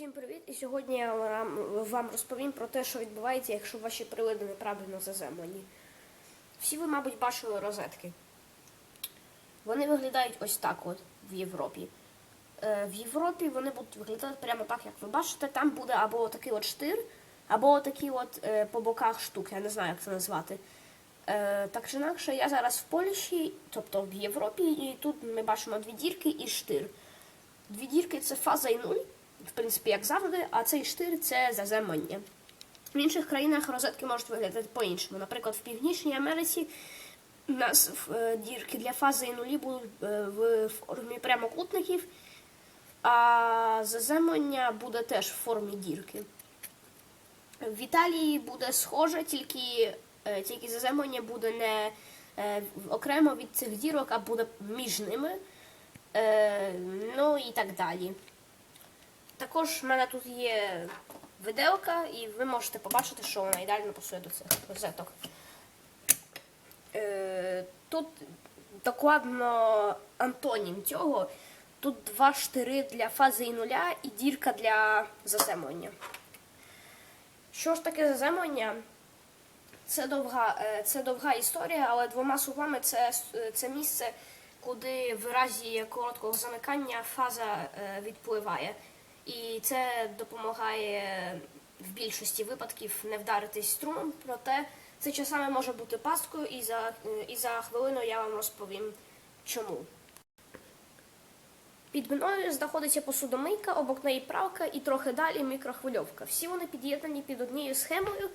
Всім привіт! І сьогодні я вам, розповім про те, що відбувається, якщо ваші прилади неправильно заземлені. Всі ви, мабуть, бачили розетки. Вони виглядають ось так от в Європі. Е, в Європі вони будуть виглядати прямо так, як ви бачите. Там буде або такий от штир, або такі от е, по боках штуки, я не знаю, як це назвати. Е, так чи інакше, я зараз в Польщі, тобто в Європі, і тут ми бачимо дві дірки і штир. Дві дірки це фаза і нуль, в принципі, як завжди, а цей штир це заземлення. В інших країнах розетки можуть виглядати по-іншому. Наприклад, в Північній Америці у нас е, дірки для фази і нулі будуть е, в формі прямокутників, а заземлення буде теж в формі дірки. В Італії буде схоже, тільки, е, тільки заземлення буде не окремо від цих дірок, а буде між ними. Ну і так далі. Також в мене тут є виделка, і ви можете побачити, що вона ідеально пасує до цих розеток. Е, тут докладно антонім цього. Тут два штири для фази і нуля і дірка для заземлення. Що ж таке заземлення? Це довга, е, це довга історія, але двома словами це, це місце, куди в разі короткого замикання фаза е, відпливає. І це допомагає в більшості випадків не вдаритись струмом, проте це часами може бути пасткою, і за, і за хвилину я вам розповім чому. Під мною знаходиться посудомийка, обок неї правка і трохи далі мікрохвильовка. Всі вони під'єднані під однією схемою,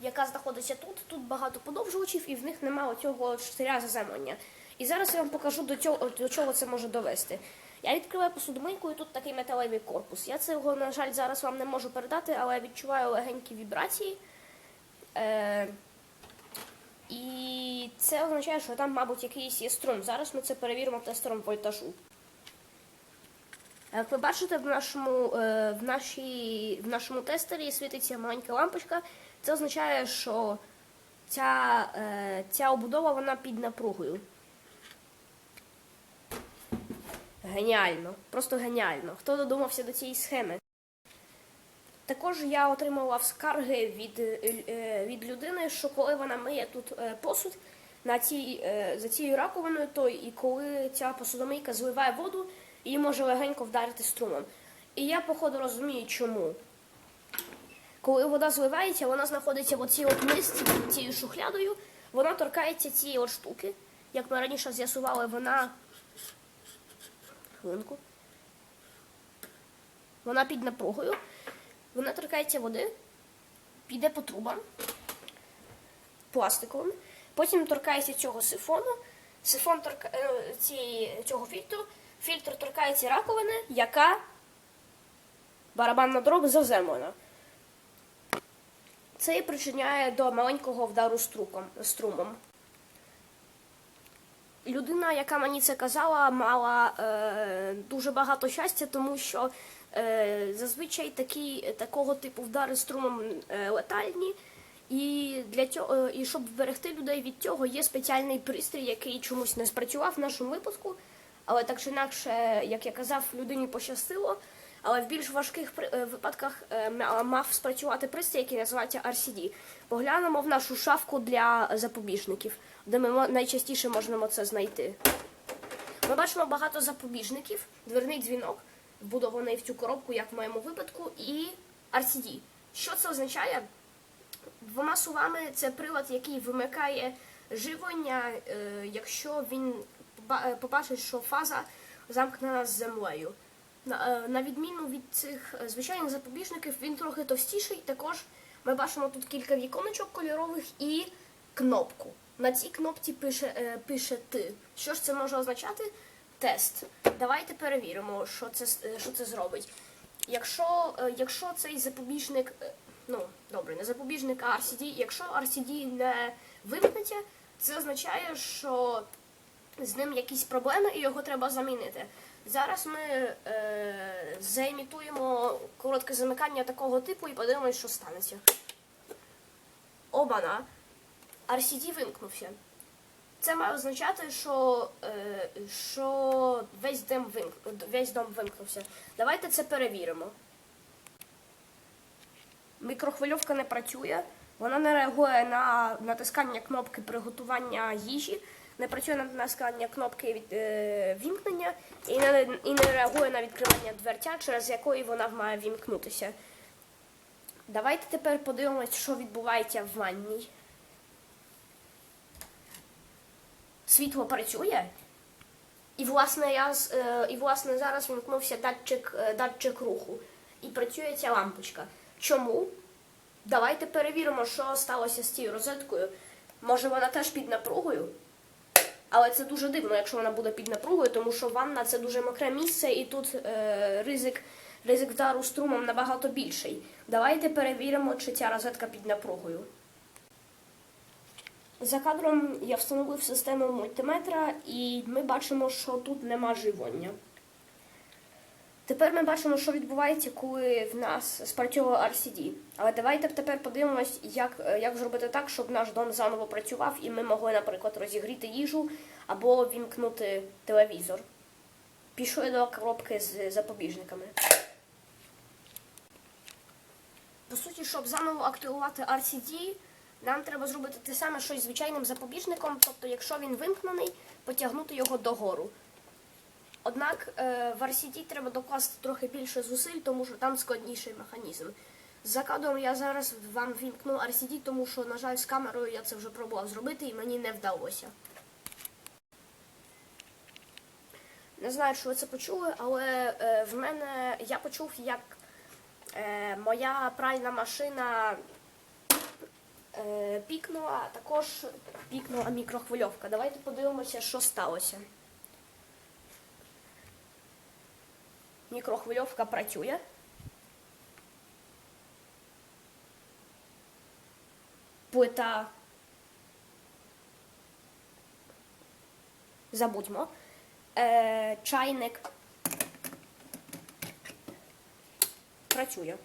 яка знаходиться тут. Тут багато подовжувачів, і в них немає оцього штиря заземлення. І зараз я вам покажу до чого, до чого це може довести. Я відкриваю посудомийку, і тут такий металевий корпус. Я цього, на жаль, зараз вам не можу передати, але я відчуваю легенькі вібрації. Е, і це означає, що там, мабуть, якийсь є струм. Зараз ми це перевіримо тестером вольтажу. Як ви бачите, в нашому, е, в, нашій, в нашому тестері світиться маленька лампочка. Це означає, що ця, е, ця обудова вона під напругою. Геніально, просто геніально. Хто додумався до цієї схеми? Також я отримував скарги від, е, від людини, що коли вона миє тут е, посуд на цій, е, за цією раковиною, то і коли ця посудомийка зливає воду, її може легенько вдарити струмом. І я, походу, розумію, чому. Коли вода зливається, вона знаходиться в оцій от мисці цією шухлядою, вона торкається цієї от штуки. Як ми раніше з'ясували, вона. Хвилинку. Вона під напругою. Вона торкається води, піде по трубам пластиковим, потім торкається цього сифону, сифон торка... е, цієї, цього фільтру, фільтр торкається раковини, яка барабанна дроб заземлена. Це і причиняє до маленького вдару струком, струмом. Людина, яка мені це казала, мала е, дуже багато щастя, тому що е, зазвичай такі, такого типу вдари струмом е, летальні. І для цього, е, і щоб вберегти людей від цього, є спеціальний пристрій, який чомусь не спрацював в нашому випадку. Але так чи інакше, як я казав, людині пощастило. Але в більш важких е, випадках е, мав спрацювати пристрій, який називається RCD. Поглянемо в нашу шафку для запобіжників, де ми найчастіше можемо це знайти. Ми бачимо багато запобіжників, дверний дзвінок, вбудований в цю коробку, як в моєму випадку, і RCD. Що це означає? Двома словами, це прилад, який вимикає живлення, е, якщо він побачить, що фаза замкнена з землею. На, е, відміну від цих е, звичайних запобіжників, він трохи товстіший. Також ми бачимо тут кілька віконечок кольорових і кнопку. На цій кнопці пише, е, пише ти. Що ж це може означати? Тест. Давайте перевіримо, що це, що це зробить. Якщо, якщо цей запобіжник, ну добре, не запобіжник, а RCD, якщо RCD не вимкнеться, це означає, що з ним якісь проблеми і його треба замінити. Зараз ми е, заімітуємо коротке замикання такого типу і подивимось, що станеться. Обана. RCD вимкнувся. Це має означати, що, е, що весь, дом вимк... весь дом вимкнувся. Давайте це перевіримо. Мікрохвильовка не працює, вона не реагує на натискання кнопки приготування їжі, не працює на натискання кнопки від, е, вімкнення і не, і не реагує на відкривання дверця, через якої вона має вімкнутися. Давайте тепер подивимось, що відбувається в ванній. Світло працює. І власне я е, і власне зараз вімкнувся датчик, е, датчик руху. І працює ця лампочка. Чому? Давайте перевіримо, що сталося з цією розеткою. Може вона теж під напругою? Але це дуже дивно, якщо вона буде під напругою, тому що ванна це дуже мокре місце, і тут е, ризик, ризик вдару струмом набагато більший. Давайте перевіримо, чи ця розетка під напругою. За кадром я встановив систему мультиметра, і ми бачимо, що тут нема живлення. Тепер ми бачимо, що відбувається, коли в нас спрацьовує RCD. Але давайте тепер подивимось, як, е, як зробити так, щоб наш дом заново працював, і ми могли, наприклад, розігріти їжу або вімкнути телевізор. Пішли до коробки з запобіжниками. По суті, щоб заново активувати RCD, нам треба зробити те саме, що й звичайним запобіжником. Тобто, якщо він вимкнений, потягнути його догору. Однак е, в RCD треба докласти трохи більше зусиль, тому що там складніший механізм. За кадром я зараз вам вімкну RCD, тому що, на жаль, з камерою я це вже пробував зробити і мені не вдалося. Не знаю, чи ви це почули, але е, в мене я почув, як е, моя пральна машина пікнула, а також пікнула мікрохвильовка. Давайте подивимося, що сталося. Мікрохвильовка працює. Плита. Забудьмо. Е, чайник. Працює.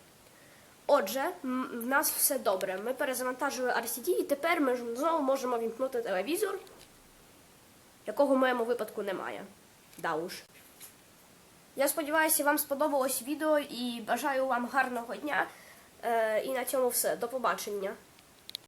Отже, в нас все добре. Ми перезавантажили RCD і тепер ми знову можемо вімкнути телевізор, якого в моєму випадку немає. Да уж. Я сподіваюся, вам сподобалось відео і бажаю вам гарного дня. Е, і на цьому все. До побачення.